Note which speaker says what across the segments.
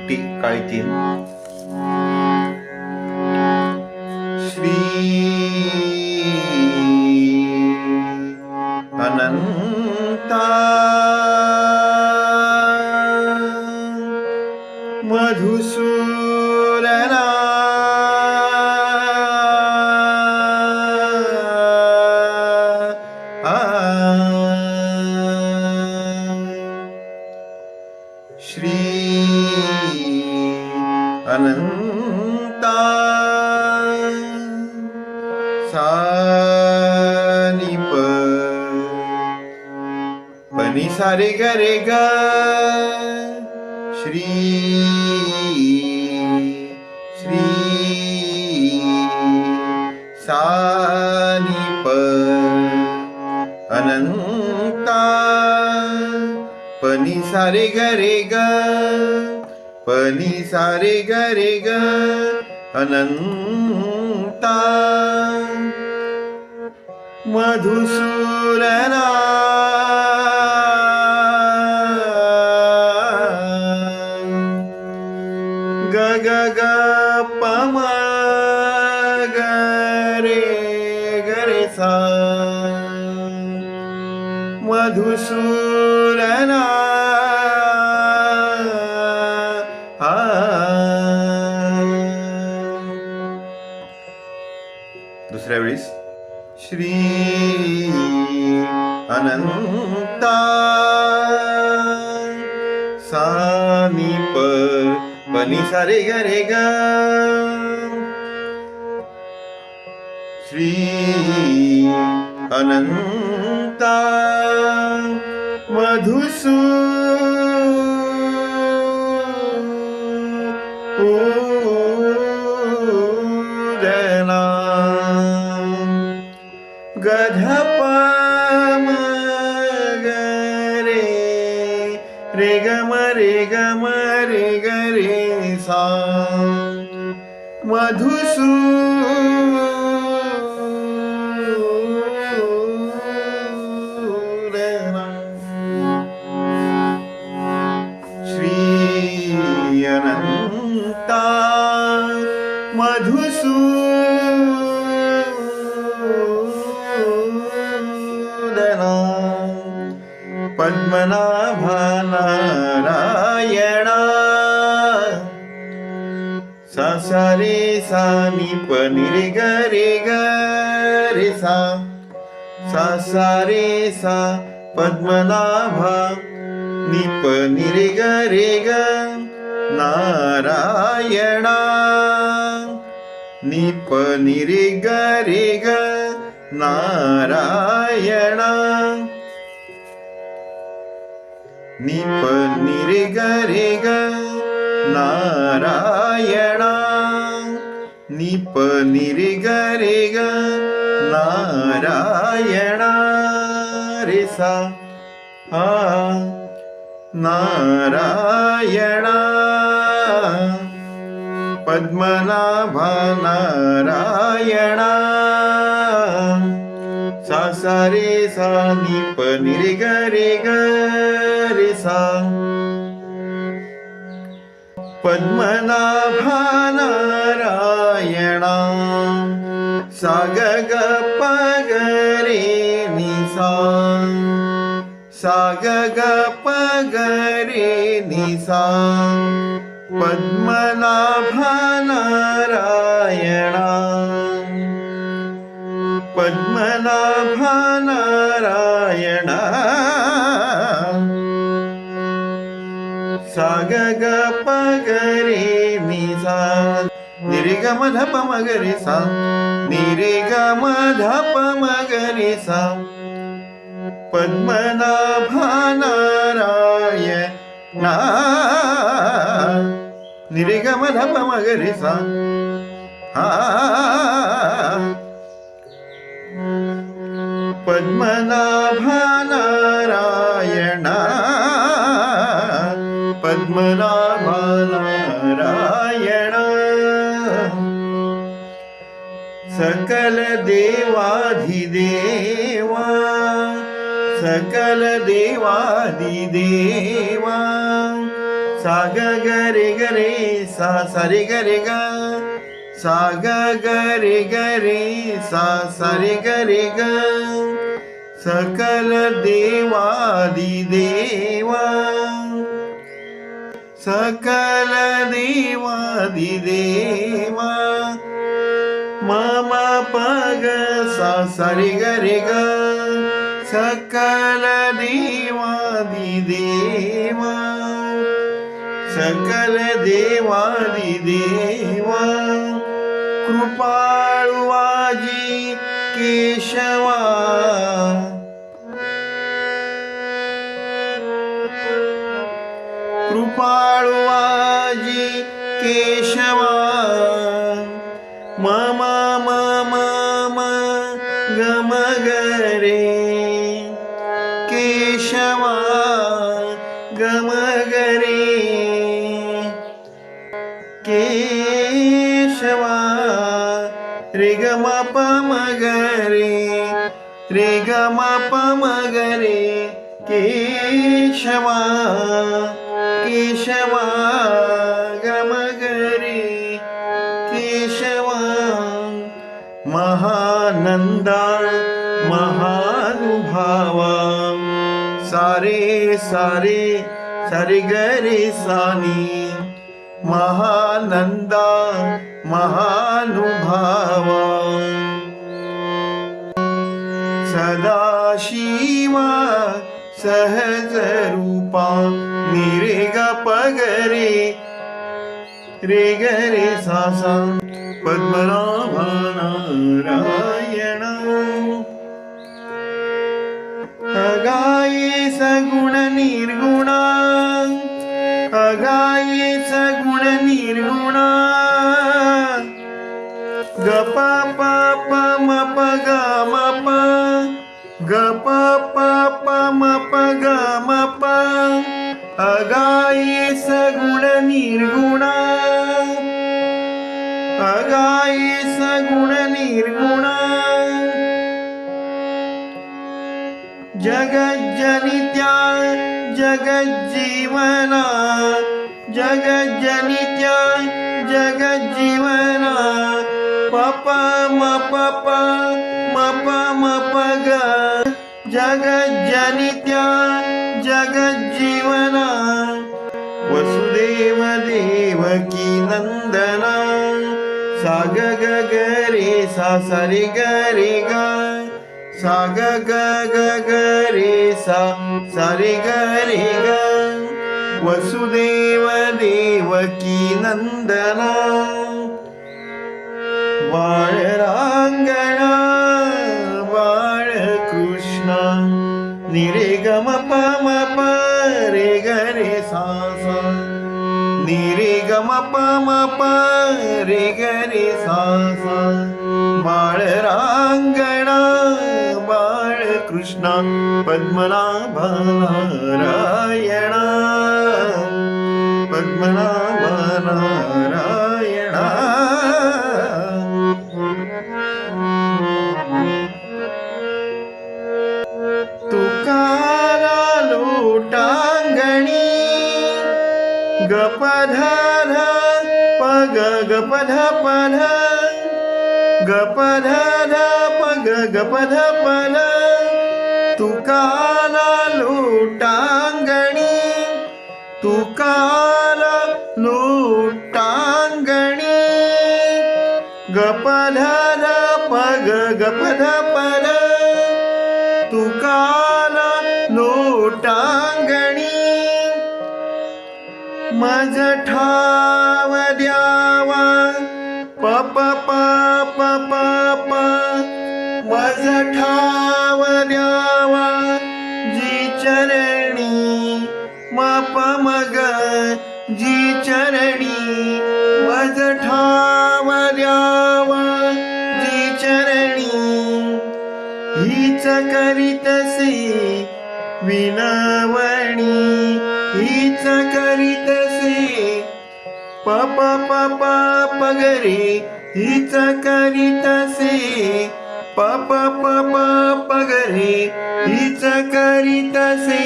Speaker 1: पट्टी काळी तीन श्री अनंता मधुसूदना आणि सारे गरे ग. श्री श्री सानिप अनंता पनी सारे गरे ग. पनी सारे गरे ग. अनंता मधुसूरना ग ग ग पम ग रे ग रे सा. मधुसूरना आ. दुसऱ्या वेळेस. श्री अनंता सानिप पनी सारे रे ग. श्री अनंता मधुसू पूजना ग रे रे गम रे गम रे ग रे सा मधुसू निप प नि रे ग रे ग रे सा सा सा रे सा पद्मनाभा नि प नि रे ग रे ग नारायणा नि प नि रे ग रे ग नारायणा। नि प नि रे ग रे ग नारायणा। निप प नि रे ग रे ग नारायणा रे सा हा नारायणा पद्मनाभा नारायणा सा निप रे नि प नि रे ग रे ग सगरे निसा सगरे निसा पद्मनाभनारायणा। भारायणा पद्मना भारायणा नि रे ग म ध प म ग रे सा नि रे ग म ध प म ग रे सा पद्मनाभा नारायणा नि रे ग म ध प म ग रे सा हा पद्मनाभा सकल देवाधिदेवा सकल देवाधिदेवा सा ग ग रे ग रे सा सा रे ग रे ग सा ग ग रे ग रे सा सा रे ग रे ग सकल देवादि देवा सकल देवादि देवा मम पग सा सा रे ग रे ग सकल देवादि देवा सकल गम गरे केशवा रे ग म प ग रे रे ग म प केशवा केशवा ग ग रे केशवा महानंदा महानुभावा सारे सारे सानी महानंदा महानुभावा। सदाशिवा सहज रूपा निरेग पगरे रे ग रे सा सा पद्मनाभा नारायण अगाये सगुण निर्गुण अगाये सगुण निर्गुणा. ग प प प म प ग म प. ग प प प म प ग म प. अगाये सगुण निर्गुणा. अगाये सगुण निर्गुण. जगज्जनित्या जगज्जीवना जगज्जनित्या जगज्जीवना पप म पप म प म प ग जगज्जनित्या जगज्जीवना वसुदेव देवकी नंदना. सा ग रे सा सा रे ग रे ग. सा ग ग ग ग रे सा सा रे ग रे ग वसुदेव देवकी नंदना बाळ रांगणा बाळ कृष्ण निरे ग म प म प रे ग रे कृष्णा पद्मनाभ नारायण पद्मनाभ नारायण तुकारा लोटांगणी गपधर पग गपध पध। गपधर पग गपध पध। तुकाला लोटांगणी तुकाला लोटांगणी गपधर पग गपध पर तुकाला लोटांगणी मज ठा विनावणी हीच करीतसे प पप प हीच करीतसे प प पगरे हीच करीतसे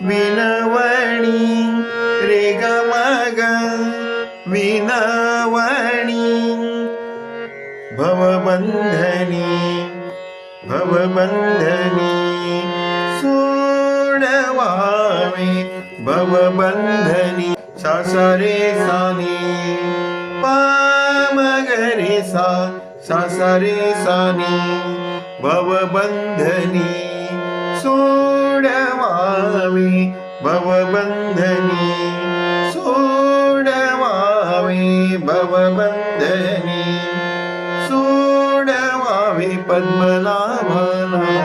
Speaker 1: विनावणी रे ग मग विनावणी. भवबंधनी भवबंधनी. सोडवावे भवबंधनी सासरे सानी पामगरे सा सासरे सानी भवबंधनी सोडवावे भवबंधनी सोडवावे भवबंधनी सोडवावे पद्मनाभना।